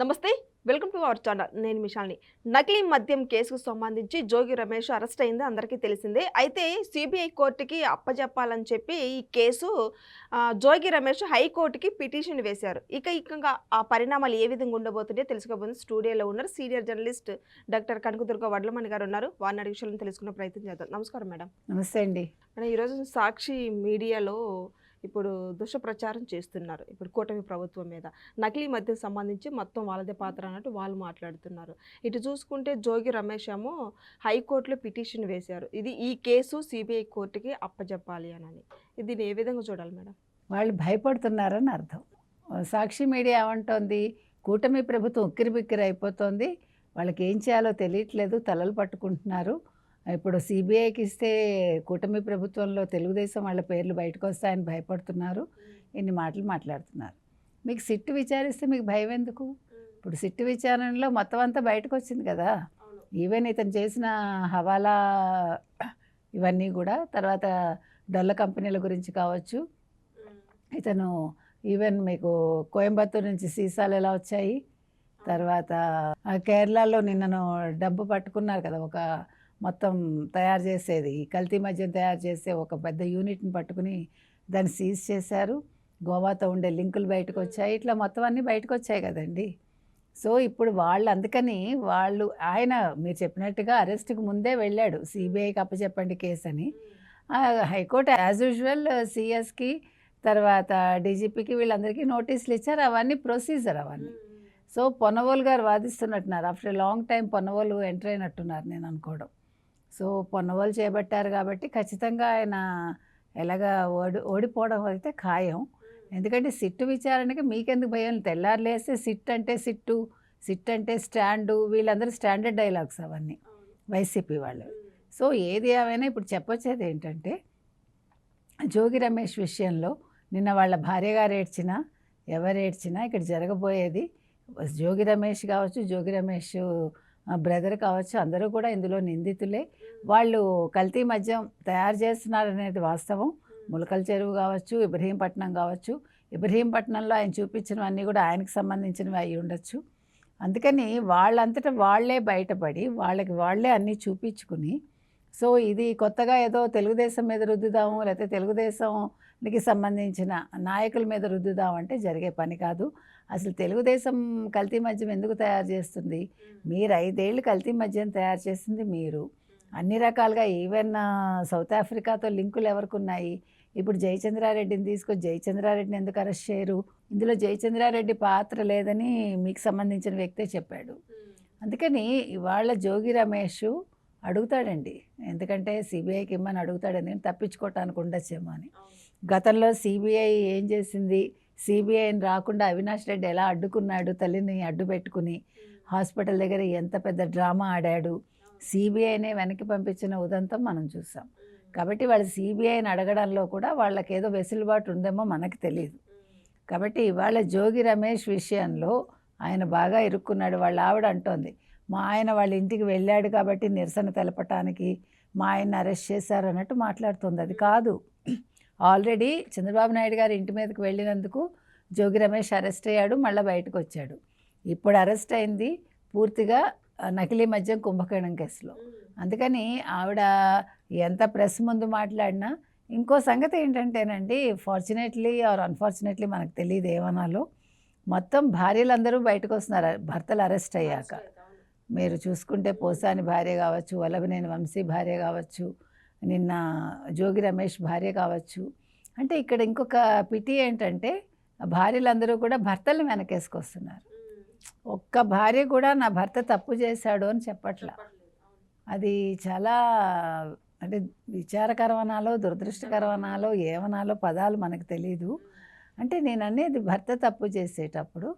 నమస్తే welcome to our channel. నేను మిషాల్ని. నకిలీ మద్యం కేసుకు సంబంధించి జోగి రమేష్ అరెస్ట్ అయింది అందరికీ తెలిసిందే. అయితే సిబిఐ కోర్టుకి అప్పజెప్పాలని చెప్పి ఈ కేసు జోగి రమేష్ హైకోర్టుకి పిటిషన్ వేశారు. ఇక ఇక ఆ పరిణామాలు ఏ విధంగా ఉండబోతుంటే తెలుసుకోబోతుంది. స్టూడియోలో ఉన్నారు senior journalist doctor Kanakadurga Vadlamani గారు ఉన్నారు. వారిని అడిగి విషయాలను తెలుసుకునే ప్రయత్నం చేద్దాం. నమస్కారం మేడం. నమస్తే అండి. మేడం ఈరోజు సాక్షి మీడియాలో ఇప్పుడు దుష్ప్రచారం చేస్తున్నారు. ఇప్పుడు కూటమి ప్రభుత్వం మీద. నకిలీ మద్యం సంబంధించి మొత్తం వాళ్ళదే పాత్ర అన్నట్టు వాళ్ళు మాట్లాడుతున్నారు. ఇటు చూసుకుంటే జోగి రమేష్ ఏమో హైకోర్టులో పిటిషన్ వేశారు. ఇది ఈ కేసు సిబిఐ కోర్టుకి అప్పజెప్పాలి అని దీన్ని ఏ విధంగా చూడాలి మేడం? వాళ్ళు భయపడుతున్నారని అర్థం. సాక్షి మీడియా ఏమంటోంది? కూటమి ప్రభుత్వం ఉక్కిరి బిక్కిరి అయిపోతుంది. వాళ్ళకి ఏం చేయాలో తెలియట్లేదు. తలలు పట్టుకుంటున్నారు. ఇప్పుడు సిబిఐకి ఇస్తే కూటమి ప్రభుత్వంలో తెలుగుదేశం వాళ్ళ పేర్లు బయటకు వస్తాయని భయపడుతున్నారు ఇన్ని మాటలు మాట్లాడుతున్నారు. మీకు సిట్టు విచారిస్తే మీకు భయం ఎందుకు ఇప్పుడు సిట్టు విచారణలో మొత్తం అంతా బయటకు వచ్చింది కదా ఈవెన్ ఇతను చేసిన హవాలా ఇవన్నీ కూడా తర్వాత డొల్ల కంపెనీల గురించి కావచ్చు. ఇతను ఈవెన్ మీకు కోయంబత్తూరు నుంచి సీసాలు ఎలా వచ్చాయి? తర్వాత ఆ కేరళలో నిన్నను డబ్బు పట్టుకున్నారు కదా ఒక మొత్తం తయారు చేసేది. కల్తీ మద్యం తయారు చేసే ఒక పెద్ద యూనిట్ని పట్టుకుని దాన్ని సీజ్ చేశారు. గోవాతో ఉండే లింకులు బయటకు వచ్చాయి ఇట్లా మొత్తం అన్నీ బయటకు వచ్చాయి కదండి. సో ఇప్పుడు వాళ్ళు అందుకని వాళ్ళు ఆయన మీరు చెప్పినట్టుగా అరెస్ట్కి ముందే వెళ్ళాడు. సిబిఐకి అప్పచెప్పండి కేసు అని హైకోర్టు యాజ్ యూజువల్ సిఎస్కి తర్వాత డీజీపీకి వీళ్ళందరికీ నోటీసులు ఇచ్చారు. అవన్నీ ప్రొసీజర్ అవన్నీ. సో పొన్నవోలు గారు వాదిస్తున్నట్టున్నారు. After long time Ponnavolu enter అయినట్టున్నారు నేను అనుకోవడం. సో పొన్నవోలు చేపట్టారు కాబట్టి ఖచ్చితంగా ఆయన ఎలాగా ఓడి ఓడిపోవడం అయితే ఖాయం. ఎందుకంటే సిట్టు విచారణకి మీకెందుకు భయం? తెల్లారు లేస్తే సిట్ అంటే సిట్టు సిట్ అంటే స్టాండు వీళ్ళందరూ స్టాండర్డ్ డైలాగ్స్ అవన్నీ వైసీపీ వాళ్ళు. సో ఏది ఏమైనా ఇప్పుడు చెప్పొచ్చేది ఏంటంటే జోగి రమేష్ విషయంలో నిన్న వాళ్ళ భార్య గారు ఏడ్చినా ఎవరు ఏడ్చినా ఇక్కడ జరగబోయేది జోగి రమేష్ కావచ్చు జోగి రమేష్ బ్రదర్ కావచ్చు అందరూ కూడా ఇందులో నిందితులే. వాళ్ళు కల్తీ మద్యం తయారు చేస్తున్నారనేది వాస్తవం. ములకల చెరువు కావచ్చు ఇబ్రహీంపట్నం కావచ్చు. ఇబ్రహీంపట్నంలో ఆయన చూపించినవన్నీ కూడా ఆయనకు సంబంధించినవి అయి ఉండొచ్చు. అందుకని వాళ్ళంతటా వాళ్ళే బయటపడి వాళ్ళకి వాళ్ళే అన్నీ చూపించుకుని సో ఇది కొత్తగా ఏదో తెలుగుదేశం మీద రుద్దుదాము లేకపోతే తెలుగుదేశంకి సంబంధించిన నాయకుల మీద రుద్దుదాం అంటే జరిగే పని కాదు. అసలు తెలుగుదేశం కల్తీ మద్యం ఎందుకు తయారు చేస్తుంది? మీరు ఐదేళ్ళు కల్తీ మద్యం తయారు చేసింది మీరు. అన్ని రకాలుగా ఈవెన్ సౌత్ ఆఫ్రికాతో లింకులు ఎవరికి ఉన్నాయి ఇప్పుడు జయచంద్రారెడ్డిని తీసుకొని జయచంద్రారెడ్డిని ఎందుకు అరెస్ట్ చేయరు? ఇందులో జయచంద్రారెడ్డి పాత్ర లేదని మీకు సంబంధించిన వ్యక్తే చెప్పాడు. అందుకని ఇవాళ జోగి రమేష్ అడుగుతాడండి. ఎందుకంటే సిబిఐకి ఇమ్మని అడుగుతాడని తప్పించుకోవటానికి ఉండొచ్చేమో అని. గతంలో సిబిఐ ఏం చేసింది? సిబిఐని రాకుండా అవినాష్ రెడ్డి ఎలా అడ్డుకున్నాడు తల్లిని అడ్డు పెట్టుకుని హాస్పిటల్ దగ్గర ఎంత పెద్ద డ్రామా ఆడాడు సిబిఐనే వెనక్కి పంపించిన ఉదంతం మనం చూసాం. కాబట్టి వాళ్ళు సిబిఐని అడగడంలో కూడా వాళ్ళకి ఏదో వెసులుబాటు ఉందేమో మనకు తెలియదు కాబట్టి ఇవాళ జోగి రమేష్ విషయంలో ఆయన బాగా ఇరుక్కున్నాడు వాళ్ళ ఆవిడ అంటోంది మా ఆయన వాళ్ళ ఇంటికి వెళ్ళాడు కాబట్టి నిరసన తెలపటానికి మా ఆయన అరెస్ట్ చేశారు అన్నట్టు మాట్లాడుతుంది. అది కాదు. ఆల్రెడీ చంద్రబాబు నాయుడు గారి ఇంటి మీదకి వెళ్ళినందుకు జోగి రమేష్ అరెస్ట్ అయ్యాడు మళ్ళీ బయటకు వచ్చాడు. ఇప్పుడు అరెస్ట్ అయింది పూర్తిగా నకిలీ మద్యం కుంభకోణం కేసులో. అందుకని ఆవిడ ఎంత ప్రెస్ ముందు మాట్లాడినా ఇంకో సంగతి ఏంటంటేనండి ఫార్చునేట్లీ ఆర్ అన్ఫార్చునేట్లీ మనకు తెలియదు ఏమనాలో మొత్తం భార్యలందరూ బయటకు వస్తున్నారు భర్తలు అరెస్ట్ అయ్యాక. మీరు చూసుకుంటే పోసాని భార్య కావచ్చు వల్లభనేని వంశీ భార్య కావచ్చు నిన్న జోగి రమేష్ భార్య కావచ్చు. అంటే ఇక్కడ ఇంకొక పిటి ఏంటంటే భార్యలందరూ కూడా భర్తల్ని వెనకేసుకొస్తున్నారు. ఒక్క భార్య కూడా నా భర్త తప్పు చేశాడు అని చెప్పట్లా. అది చాలా అంటే విచారకరమనాలో దురదృష్టకరమనాలో ఏమనాలో పదాలు మనకు తెలీదు. అంటే నేను అనేది భర్త తప్పు చేసేటప్పుడు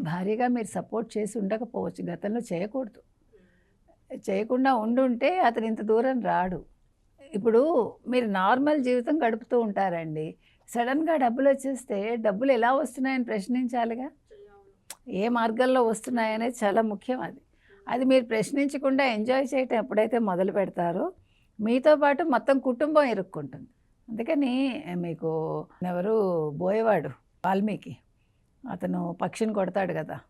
భార్యగా మీరు సపోర్ట్ చేసి ఉండకపోవచ్చు గతంలో చేయకూడదు. చేయకుండా ఉండుంటే అతను ఇంత దూరం రాడు. ఇప్పుడు మీరు నార్మల్ జీవితం గడుపుతూ ఉంటారండి. సడన్గా డబ్బులు వచ్చేస్తే డబ్బులు ఎలా వస్తున్నాయని ప్రశ్నించాలిగా? ఏ మార్గంలో వస్తున్నాయనేది చాలా ముఖ్యం అది. అది మీరు ప్రశ్నించకుండా ఎంజాయ్ చేయటం ఎప్పుడైతే మొదలు పెడతారో మీతో పాటు మొత్తం కుటుంబం ఇరుక్కుంటుంది. అందుకని మీకు ఎవరు బోయేవాడు వాల్మీకి అతను పక్షిని కొడతాడు కదా.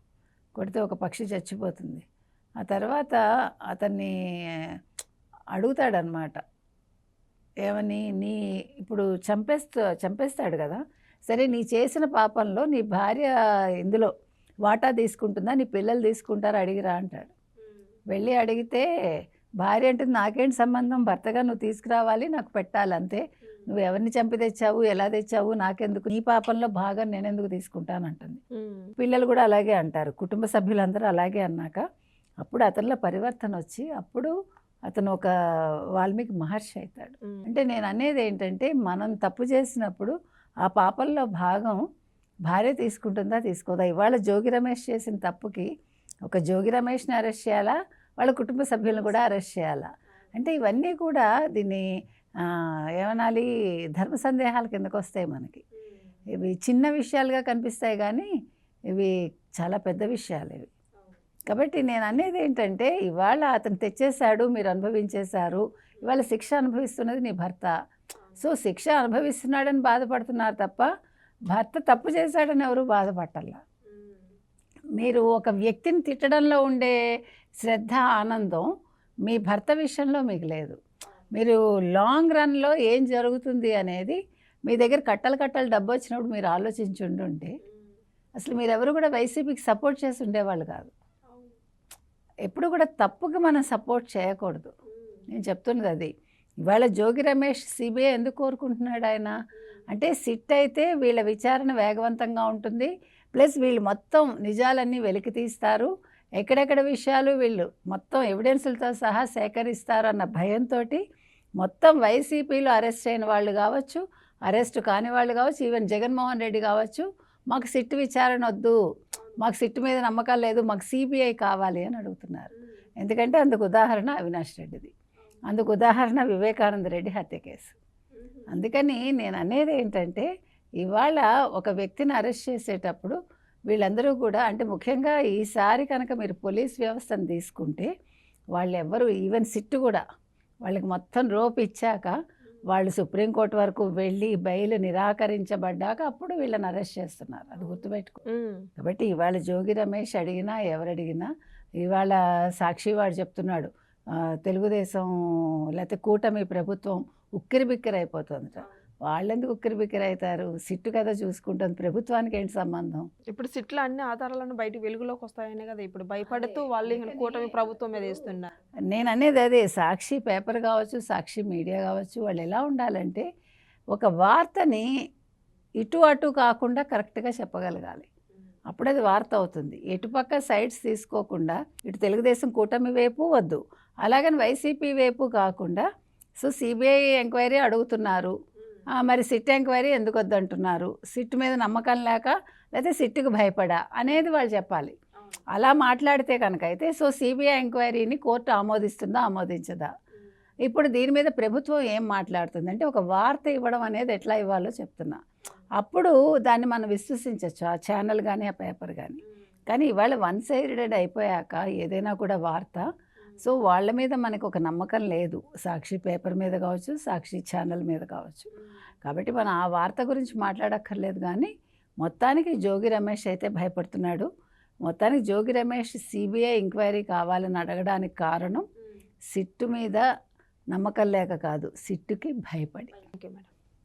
కొడితే ఒక పక్షి చచ్చిపోతుంది. ఆ తర్వాత అతన్ని అడుగుతాడనమాట. ఏమని నీ ఇప్పుడు చంపేస్తా చంపేస్తాడు కదా సరే నీ చేసిన పాపంలో నీ భార్య ఇందులో వాటా తీసుకుంటుందా నీ పిల్లలు తీసుకుంటారా అడిగిరా అంటాడు. వెళ్ళి అడిగితే భార్య అంటే నాకేంటి సంబంధం? భర్తగా నువ్వు తీసుకురావాలి నాకు పెట్టాలి అంతే. నువ్వు ఎవరిని చంపి తెచ్చావు ఎలా తెచ్చావు నాకెందుకు? నీ పాపంలో భాగం నేనెందుకు తీసుకుంటానంటుంది. పిల్లలు కూడా అలాగే అంటారు. కుటుంబ సభ్యులందరూ అలాగే అన్నాక అప్పుడు అతనిలో పరివర్తన వచ్చి అప్పుడు అతను ఒక వాల్మీకి మహర్షి అవుతాడు. అంటే నేను అనేది ఏంటంటే మనం తప్పు చేసినప్పుడు ఆ పాపంలో భాగం భార్య తీసుకుంటుందా తీసుకోదా? ఇవాళ జోగి రమేష్ చేసిన తప్పుకి ఒక జోగి రమేష్ని అరెస్ట్ చేయాలా? వాళ్ళ కుటుంబ సభ్యులను కూడా అరెస్ట్ చేయాలా? అంటే ఇవన్నీ కూడా దీన్ని ఏమనాలి? ధర్మ సందేహాల కిందకు వస్తాయి మనకి. ఇవి చిన్న విషయాలుగా కనిపిస్తాయి కానీ ఇవి చాలా పెద్ద విషయాలు ఇవి. కాబట్టి నేను అనేది ఏంటంటే ఇవాళ అతను తెచ్చేశాడు మీరు అనుభవించేశారు. ఇవాళ శిక్ష అనుభవిస్తున్నది నీ భర్త. సో శిక్ష అనుభవిస్తున్నాడని బాధపడుతున్నారు తప్ప భర్త తప్పు చేశాడని ఎవరు బాధపడాలా మీరు ఒక వ్యక్తిని తిట్టడంలో ఉండే శ్రద్ధ ఆనందం మీ భర్త విషయంలో మీకు లేదు. మీరు లాంగ్ రన్లో ఏం జరుగుతుంది అనేది మీ దగ్గర కట్టలు కట్టలు డబ్బు వచ్చినప్పుడు మీరు ఆలోచించి ఉండుంటే అసలు మీరెవరు కూడా వైసీపీకి సపోర్ట్ చేసి ఉండేవాళ్ళు కాదు. ఎప్పుడు కూడా తప్పుకి మనం సపోర్ట్ చేయకూడదు. నేను చెప్తున్నది అది. ఇవాళ జోగి రమేష్ సిబిఐ ఎందుకు కోరుకుంటున్నాడు ఆయన? అంటే సిట్ అయితే వీళ్ళ విచారణ వేగవంతంగా ఉంటుంది. ప్లస్ వీళ్ళు మొత్తం నిజాలన్నీ వెలికి తీస్తారు. ఎక్కడెక్కడ విషయాలు వీళ్ళు మొత్తం ఎవిడెన్సులతో సహా సేకరిస్తారు అన్న భయంతో మొత్తం వైసీపీలో అరెస్ట్ అయిన వాళ్ళు కావచ్చు అరెస్ట్ కాని వాళ్ళు కావచ్చు ఈవెన్ జగన్మోహన్ రెడ్డి కావచ్చు మాకు సిట్ విచారణ వద్దు. మాకు సిట్ మీద నమ్మకం లేదు మాకు సిబిఐ కావాలి అని అడుగుతున్నారు. ఎందుకంటే అందుకు ఉదాహరణ అవినాష్ రెడ్డిది. అందుకు ఉదాహరణ వివేకానంద రెడ్డి హత్య కేసు. అందుకని నేను అనేది ఏంటంటే ఇవాళ ఒక వ్యక్తిని అరెస్ట్ చేసేటప్పుడు వీళ్ళందరూ కూడా అంటే ముఖ్యంగా ఈసారి కనుక మీరు పోలీస్ వ్యవస్థను తీసుకుంటే వాళ్ళు ఎవ్వరు ఈవెన్ సిట్టు కూడా వాళ్ళకి మొత్తం రోప్ ఇచ్చాక వాళ్ళు సుప్రీంకోర్టు వరకు వెళ్ళి బెయిల్ నిరాకరించబడ్డాక అప్పుడు వీళ్ళని అరెస్ట్ చేస్తున్నారు. అది గుర్తుపెట్టుకో. కాబట్టి ఇవాళ జోగి రమేష్ అడిగినా ఎవరు అడిగినా ఇవాళ సాక్షి వాడు చెప్తున్నాడు తెలుగుదేశం లేకపోతే కూటమి ప్రభుత్వం ఉక్కిరి బిక్కిరి అయిపోతుందట. వాళ్ళెందుకు ఉక్కిరి బిక్కిరి అవుతారు సిట్టు కదా చూసుకుంటుంది. ప్రభుత్వానికి ఏంటి సంబంధం? ఇప్పుడు సిట్లో అన్ని ఆధారాలను బయటికి వెలుగులోకి వస్తాయనే కదా ఇప్పుడు భయపడుతూ వాళ్ళు ఇంకా కూటమి ప్రభుత్వం మీద వేస్తున్నారు. నేను అనేది అదే సాక్షి పేపర్ కావచ్చు సాక్షి మీడియా కావచ్చు వాళ్ళు ఎలా ఉండాలంటే ఒక వార్తని ఇటు అటు కాకుండా కరెక్ట్గా చెప్పగలగాలి. అప్పుడు అది వార్త అవుతుంది. ఎటుపక్క సైడ్స్ తీసుకోకుండా ఇటు తెలుగుదేశం కూటమి వైపు వద్దు. అలాగని వైసీపీ వైపు కాకుండా సో సిబిఐ ఎంక్వైరీ అడుగుతున్నారు. మరి సిట్ ఎంక్వైరీ ఎందుకు వద్దంటున్నారు సిట్ మీద నమ్మకం లేక లేకపోతే సిట్టుకు భయపడా? అనేది వాళ్ళు చెప్పాలి. అలా మాట్లాడితే కనుక అయితే సో సిబిఐ ఎంక్వైరీని కోర్టు ఆమోదిస్తుందా ఆమోదించదా? ఇప్పుడు దీని మీద ప్రభుత్వం ఏం మాట్లాడుతుంది? అంటే ఒక వార్త ఇవ్వడం అనేది ఎట్లా ఇవ్వాలో చెప్తున్నా. అప్పుడు దాన్ని మనం విశ్వసించవచ్చు ఆ ఛానల్ కానీ ఆ పేపర్ కానీ కానీ ఇవాళ వన్ సైడెడ్ అయిపోయాక ఏదైనా కూడా వార్త సో వాళ్ళ మీద మనకు ఒక నమ్మకం లేదు. సాక్షి పేపర్ మీద కావచ్చు సాక్షి ఛానల్ మీద కావచ్చు. కాబట్టి మనం ఆ వార్త గురించి మాట్లాడక్కర్లేదు కానీ మొత్తానికి జోగి రమేష్ అయితే భయపడుతున్నాడు. మొత్తానికి జోగి రమేష్ సిబిఐ ఎంక్వైరీ కావాలని అడగడానికి కారణం సిట్టు మీద నమ్మకం లేక కాదు సిట్టుకి భయపడి. Okay madam.